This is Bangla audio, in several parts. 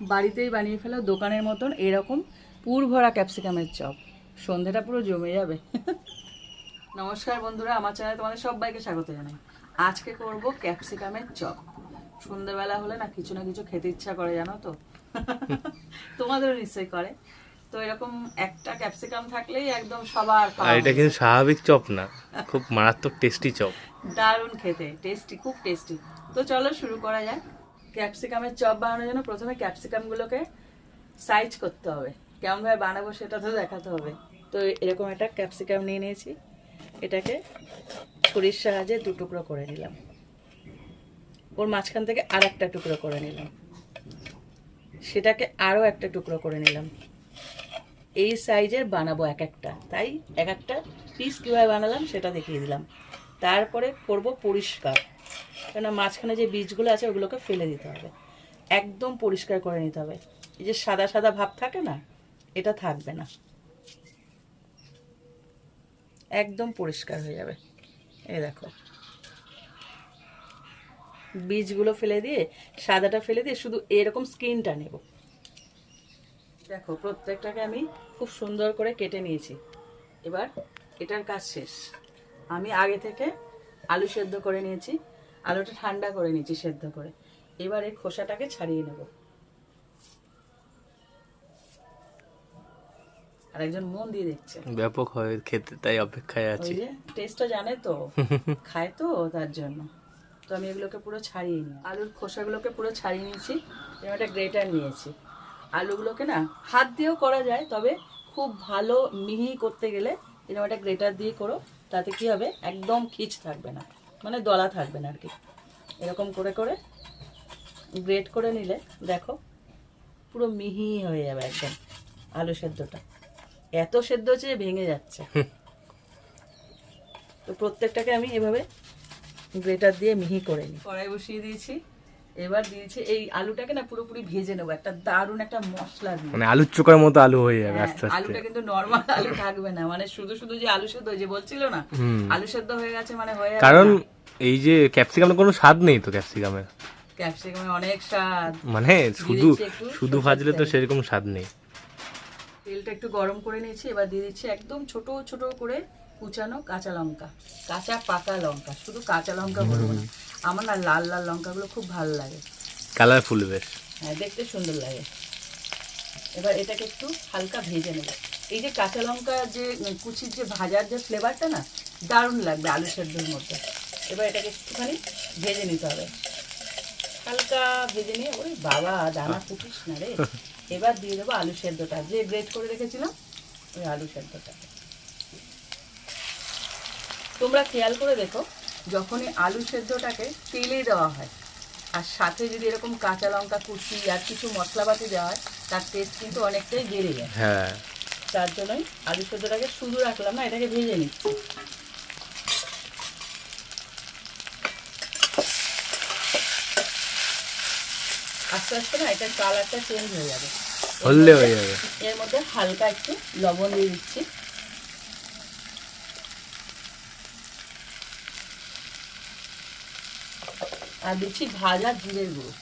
বাড়িতেই বানিয়ে ফেলো দোকানের মতন এরকম পুর ভরা ক্যাপসিকামের চপ। সন্ধেটা পুরো জমে যাবে। নমস্কার বন্ধুরা আমার চ্যানেলে তোমাদের সবাইকে স্বাগত জানাই। আজকে করব ক্যাপসিকামের চপ। সন্ধ্যেবেলা হলে না কিছু না কিছু খেতে ইচ্ছা করে জানো তো? তোমাদেরও নিশ্চয়ই করে। তো এরকম একটা ক্যাপসিকাম থাকলেই একদম সবার আর এটা কিন্তু স্বাভাবিক চপ না খুব মারাত্মক টেস্টি চপ। দারুণ খেতে টেস্টি খুব টেস্টি তো চলো শুরু করা যাক। ক্যাপসিকামের চপ বানানোর জন্য প্রথমে ক্যাপসিকামগুলোকে সাইজ করতে হবে। কেমনভাবে বানাবো সেটা তো দেখাতে হবে। তো এরকম একটা ক্যাপসিকাম নিয়ে নিয়েছি। এটাকে ছুরির সাহায্যে দু টুকরো করে নিলাম। ওর মাঝখান থেকে আর একটা টুকরো করে নিলাম। সেটাকে আরও একটা টুকরো করে নিলাম। এই সাইজের বানাবো এক একটা। তাই এক একটা পিস কীভাবে বানালাম সেটা দেখিয়ে দিলাম। তারপরে করব পরিষ্কার। কেন মাঝখানে যে বীজগুলো আছে ওগুলোকে ফেলে দিতে হবে। একদম পরিষ্কার করে নিতে হবে। এই যে সাদা সাদা ভাব থাকে না, এটা থাকবে না। একদম পরিষ্কার হয়ে যাবে। এই দেখো। বীজগুলো ফেলে দিয়ে, সাদাটা ফেলে দিয়ে শুধু এরকম স্কিনটা নেব। দেখো, প্রত্যেকটাকে আমি খুব সুন্দর করে কেটে নিয়েছি। এবার এটার কাজ শেষ। আমি আগে থেকে আলু সেদ্ধ করে নিয়েছি। আলুটা ঠান্ডা করে নিয়েছি সেদ্ধ করে। এবার এই খোসাটাকে ছাড়িয়ে নেব। আর একজন মন দিয়ে দেখছে। ব্যাপক হয় খেতে তাই অপেক্ষায় আছি। টেস্টটা জানে তো খায় তো তার জন্য। তো আমি এগুলোকে পুরো ছাড়িয়ে নিই। আলুর খোসাগুলোকে পুরো ছাড়িয়ে নিয়েছি এবার একটা গ্রেটার নিয়েছি। আলুগুলোকে না হাত দিয়েও করা যায় তবে খুব ভালো মিহি করতে গেলে এরকম একটা গ্রেটার দিয়ে করো তাতে কি হবে? একদম খিচ থাকবে না। মানে দলা থাকবে না আর কি। এরকম করে করে গ্রেট করে নিলে দেখো পুরো মিহি হয়ে যাবে একদম আলু সেদ্ধটা। এত সেদ্ধ হচ্ছে যে ভেঙে যাচ্ছে। তো প্রত্যেকটাকে আমি এভাবে গ্রেটার দিয়ে মিহি করে নিই। কড়াই বসিয়ে দিয়েছি। এবার দিয়েছি এই আলুটাকে না পুরোপুরি ভেজে নেব একটা দারুণ একটা মশলা দিয়ে। মানে আলুর চোকার মতো আলু হয়ে যাবে হ্যাঁ, আস্তে আস্তে। আলুটা কিন্তু নর্মাল আলু থাকবে না মানে শুধু শুধু যে আলু সেদ্ধ যে বলছিল না আলু সেদ্ধ হয়ে গেছে মানে হয়ে কারণ এই যে ক্যাপসিকামের কোনো স্বাদ নেই তো ক্যাপসিকামের ক্যাপসিকামে অনেক স্বাদ। মানে শুধু শুধু ভাজলে তো সেরকম স্বাদ নেই। তেলটা একটু গরম করে নিয়েছি এবার দিয়ে দিচ্ছি একদম ছোট ছোট করে কুচানো কাঁচা লঙ্কা কাঁচা পাকা লঙ্কা শুধু কাঁচা লঙ্কা বলব না। আমার না লাল লাল লঙ্কাগুলো খুব ভালো লাগে। কালারফুল বেশ। হ্যাঁ দেখতে সুন্দর লাগে। এবার এটাকে একটু হালকা ভেজে নেব। এই যে কাঁচা লঙ্কা যে কুচির যে ভাজার যে ফ্লেভারটা না দারুণ লাগবে আলু সেদ্ধর মধ্যে। এবার এটাকে একটুখানি ভেজে নিতে হবে। হালকা ভেজে নিয়ে ওই বাবা দানা কুটিস না রে। এবার দিয়ে দেবো আলু সেদ্ধটা। যে গ্রেট করে রেখেছিলাম ওই আলু সেদ্ধটা। তোমরা খেয়াল করে দেখো যখনই আলু সেদ্ধটাকে তেলে দেওয়া হয় আর সাথে যদি এরকম কাঁচা লঙ্কা কুচি আর কিছু মশলাপাতি দেওয়া হয় তার টেস্ট কিন্তু অনেকটাই বেড়ে যায়। হ্যাঁ। তার জন্যই আলু সেদ্ধটাকে শুধু রাখলাম না এটাকে ভেজে নিচ্ছি। আস্তে আস্তে না এটার কালারটা চেঞ্জ হয়ে যাবে। হলদে হয়ে যাবে। এর মধ্যে হালকা একটু লবণ দিয়ে দিচ্ছি। আর দিচ্ছি ভাজা জিরের গুঁড়ো।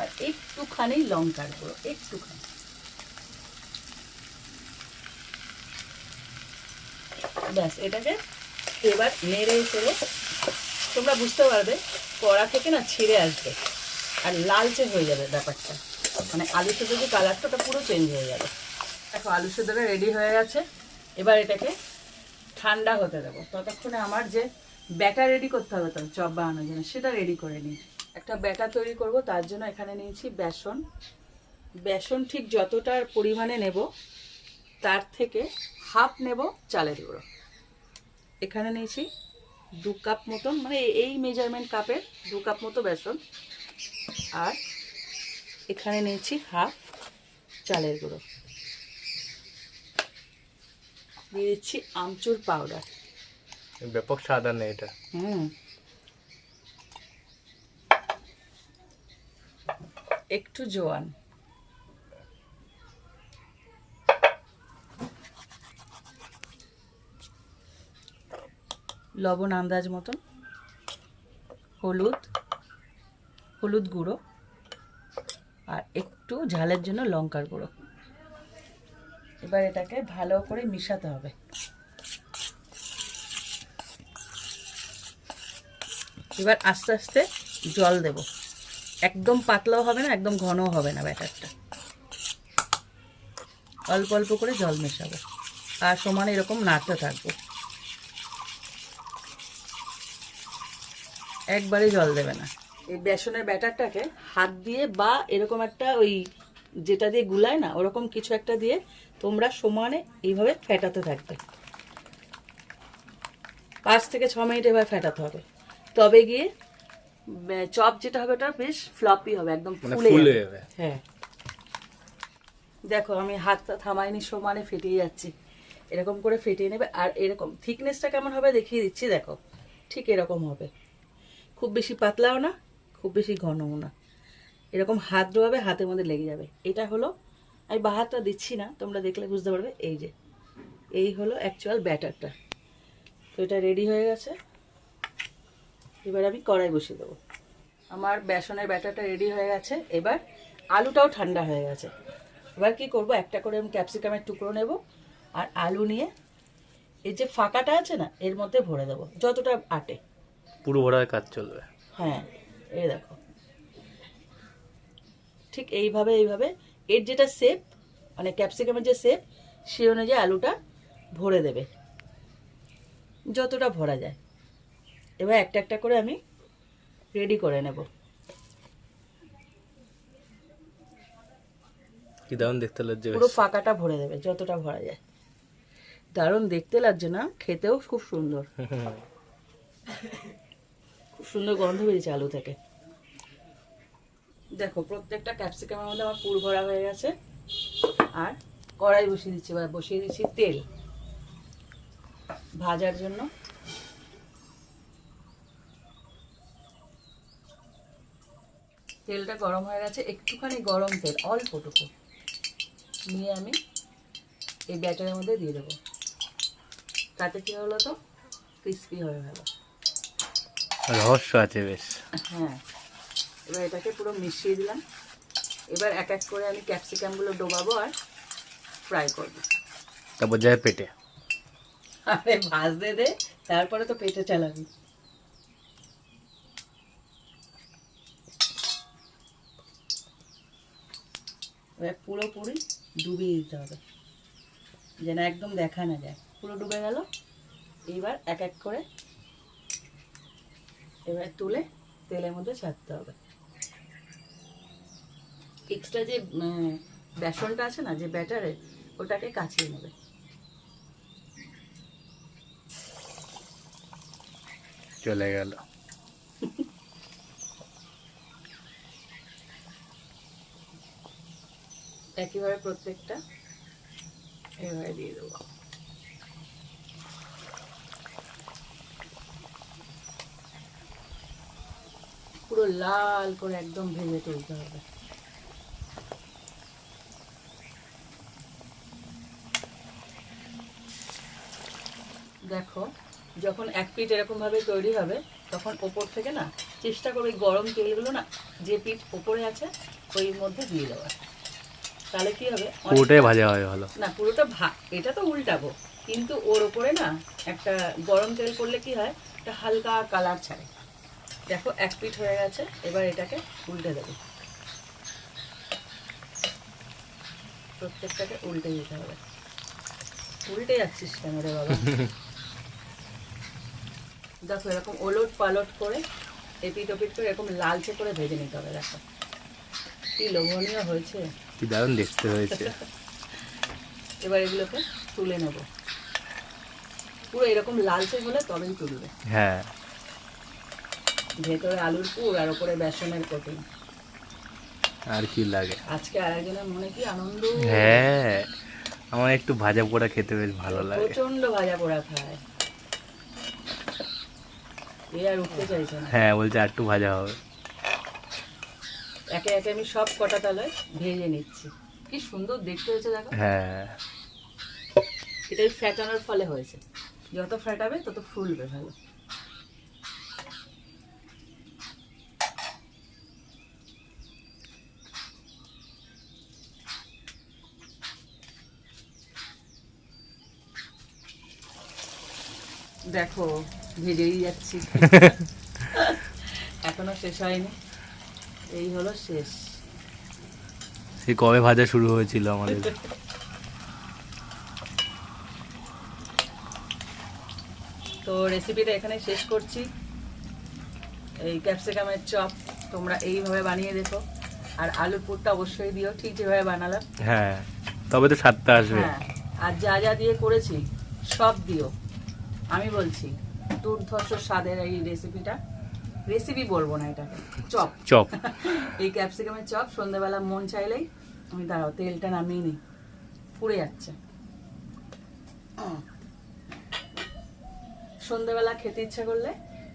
আর একটুখানি লঙ্কার গুঁড়ো, একটুখানি। ব্যাস, এটাকে এবার নেড়ে চেড়ে, তোমরা বুঝতে পারবে, কড়া থেকে না ছিঁড়ে আসবে আর লালচে হয়ে যাবে ব্যাপারটা। মানে আলু সেদ্ধ যে কালারটা পুরো চেঞ্জ হয়ে যাবে। দেখো, আলু সেদ্ধটা রেডি হয়ে গেছে। এবার এটাকে ঠান্ডা হতে দেবো। ততক্ষণে আমার যে ব্যাটার রেডি করতে হবে তো চপ বানানোর জন্য, সেটা রেডি করে নিই একটা ব্যাটার তৈরি করব, তার জন্য এখানে নিয়েছি বেসন। বেসন ঠিক যতটার পরিমাণে নেব, তার থেকে হাফ নেব চালের গুঁড়ো। এখানে নিয়েছি দু কাপ মতন মানে এই মেজারমেন্ট কাপের দু কাপ মতো বেসন। আর এখানে নিয়েছি হাফ চালের গুঁড়ো। দিয়ে দিচ্ছি আমচুর পাউডার ব্যাপক স্বাদ আর নেই এটা। হুম। একটু জোয়ান। লবণ আন্দাজ মতন। হলুদ। হলুদ গুঁড়ো। আর একটু ঝালের জন্য লঙ্কার গুঁড়ো। এবার এটাকে ভালো করে মিশাতে হবে। এবার আস্তে আস্তে জল দেব। একদম পাতলাও হবে না, একদম ঘনও হবে না ব্যাটারটা। অল্প অল্প করে জল মেশাবো। আর সমান এরকম নাড়তে থাকব। একবারে জল দেবে না। এই বেসনের ব্যাটারটাকে হাত দিয়ে বা এরকম একটা ওই যেটা দিয়ে গুলায় না, ওরকম কিছু একটা দিয়ে তোমরা সমানে এইভাবে ফেটাতে থাকবে। পাঁচ থেকে ছ মিনিট এবার ফেটাতে হবে। তবে গিয়ে চপ যেটা হবে ওটা বেশ ফ্লপি হবে একদম মানে ফুলে। যাবে। হ্যাঁ। দেখো আমি হাতটা থামাইনি সমানে ফেটিয়ে যাচ্ছি। এরকম করে ফেটিয়ে নেবে আর এরকম থিকনেসটা কেমন হবে দেখিয়ে দিচ্ছি দেখো। ঠিক এরকম হবে। খুব বেশি পাতলাও না খুব বেশি ঘনও না। এরকম হাত ডোবাবে হাতের মধ্যে লেগে যাবে। এটা হলো আমি বা হাতটা দিচ্ছি না তোমরা দেখলে বুঝতে পারবে এই যে এই হলো অ্যাকচুয়াল ব্যাটারটা। তো এটা রেডি হয়ে গেছে। এবার আমি কড়াই বসিয়ে দেবো। আমার বেসনের ব্যাটারটা রেডি হয়ে গেছে। এবার আলুটাও ঠান্ডা হয়ে গেছে। এবার কি করব একটা করে আমি ক্যাপসিকামের টুকরো নেব আর আলু নিয়ে এই যে ফাঁকাটা আছে না এর মধ্যে ভরে দেবো যতটা আটে। পুরো ভরার কাজ চলবে। হ্যাঁ এই দেখো। ঠিক এইভাবে এইভাবে এর যেটা শেপ মানে ক্যাপসিকামের যে শেপ সে অনুযায়ী আলুটা ভরে দেবে। যতটা ভরা যায়। এবার একটা একটা করে আমি রেডি করে নেব। কি দারুণ দেখতে লাগছে পুরো ফাঁকাটা ভরে দেবে যতটা ভরা যায়। দারুণ দেখতে লাগছে না খেতেও খুব সুন্দর। খুব সুন্দর গন্ধ বেরিয়েছে আলু থেকে। দেখো প্রত্যেকটা ক্যাপসিকামের মধ্যে আমার পুর ভরা হয়ে গেছে। আর কড়াই বসিয়ে দিচ্ছি এবার বসিয়ে দিচ্ছি তেল। ভাজার জন্য। তেলটা গরম হয়ে গেছে একটুখানি গরম তেল অল্পটুকু। নিয়ে আমি এই ব্যাটারের মধ্যে দিয়ে দেবো। তাতে কি হলো তো? ক্রিস্পি হয়ে গেল। রহস্য আছে বেশ। হ্যাঁ। এবার এটাকে পুরো মিশিয়ে দিলাম। এবার এক এক করে আমি ক্যাপসিকামগুলো ডোবাবো আর ফ্রাই করব। তারপর যায় পেটে। আরে ভাজতে দে তারপরে তো পেটে চালাবি। এবার পুরোপুরি ডুবিয়ে দিতে হবে। যেন একদম দেখা না যায়। পুরো ডুবে গেল। এইবার এক এক করে এবার তুলে তেলের মধ্যে ছাড়তে হবে। এক্সট্রা যে উম, বেসনটা আছে না যে ব্যাটারে ওটাকে কাছিয়ে নেবে। চলে গেল। একইভাবে প্রত্যেকটা এভাবে দিয়ে দেবো। পুরো লাল করে একদম ভেজে তুলতে হবে। দেখো যখন এক পিঠ এরকম ভাবে তৈরি হবে তখন ওপর থেকে না চেষ্টা করবে গরম তেলগুলো না যে পিঠ ওপরে আছে ওই মধ্যে দিয়ে দেওয়ার। তাহলে কি হবে? পুরোটাই ভাজা হয় ভালো। না পুরোটা ভা এটা তো উল্টাবো কিন্তু ওর ওপরে না একটা গরম তেল করলে কি হয়? একটা হালকা কালার ছাড়ে। দেখো এক পিঠ হয়ে গেছে এবার এটাকে উল্টে দেবো। প্রত্যেকটাকে উল্টে দিতে হবে। উল্টে যাচ্ছিস কেন রে বাবা? দেখো এরকম ওলট পালট করে এপিট ওপিট করে এরকম লালচে করে ভেজে নিতে হবে দেখো। কি লোভনীয় হয়েছে। কি দারুণ দেখতে হয়েছে। এবার এগুলোকে তুলে নেব। পুরো এরকম লালচে হলে তবেই তুলবে। হ্যাঁ। ভেতরে আলুর পুর আর ওপরে বেসনের কোটিং। আর কি লাগে। আজকে আরেকজনের মনে কি আনন্দ? হ্যাঁ আমার একটু ভাজা পোড়া খেতে বেশ ভালো লাগে। প্রচণ্ড ভাজা পোড়া খায়। হ্যাঁ বলছে আর একটু ভাজা হবে। একে একে আমি সব কটা তালায় ভেজে নিচ্ছি। কি সুন্দর দেখতে হয়েছে দেখো। হ্যাঁ। এটাই ফ্যাটানোর ফলে হয়েছে। যত ফ্যাটাবে তত ফুলবে ভালো। দেখো ভেজেই যাচ্ছি। এখনও শেষ হয়নি। এই হলো শেষ। সেই কবে ভাজা শুরু হয়েছিল আমাদের? তো রেসিপিটা এখানে শেষ করছি। এই ক্যাপসিকামের চপ তোমরা এইভাবে বানিয়ে দেখো। আর আলুর পুরটা অবশ্যই দিও ঠিক যেভাবে বানালাম। হ্যাঁ তবে তো স্বাদটা আসবে। হ্যাঁ আর যা যা দিয়ে করেছি সব দিও। আমি বলছি দুর্ধর্ষ স্বাদের এই রেসিপিটা রেসিপি বলব না এটাকে চপ। চপ। এই ক্যাপসিকামের চপ সন্ধ্যাবেলা মন চাইলেই আমি দাঁড়াও তেলটা নামিয়ে নিই পুড়ে যাচ্ছে। সন্ধ্যাবেলা খেতে ইচ্ছা করলে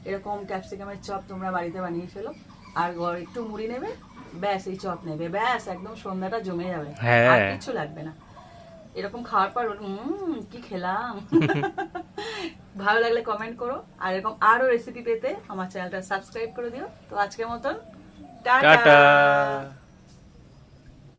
এরকম ক্যাপসিকামের চপ তোমরা বাড়িতে বানিয়ে ফেলো আর ঘর- একটু মুড়ি নেবে ব্যাস এই চপ নেবে ব্যাস একদম সন্ধ্যাটা জমে যাবে। হ্যাঁ। আর কিছু লাগবে না। এরকম খাওয়ার পর কি খেলাম। ভালো লাগলে কমেন্ট করো। আর এরকম আরও রেসিপি পেতে আমার চ্যানেলটা সাবস্ক্রাইব করে দিও। তো আজকের মতন টাটা!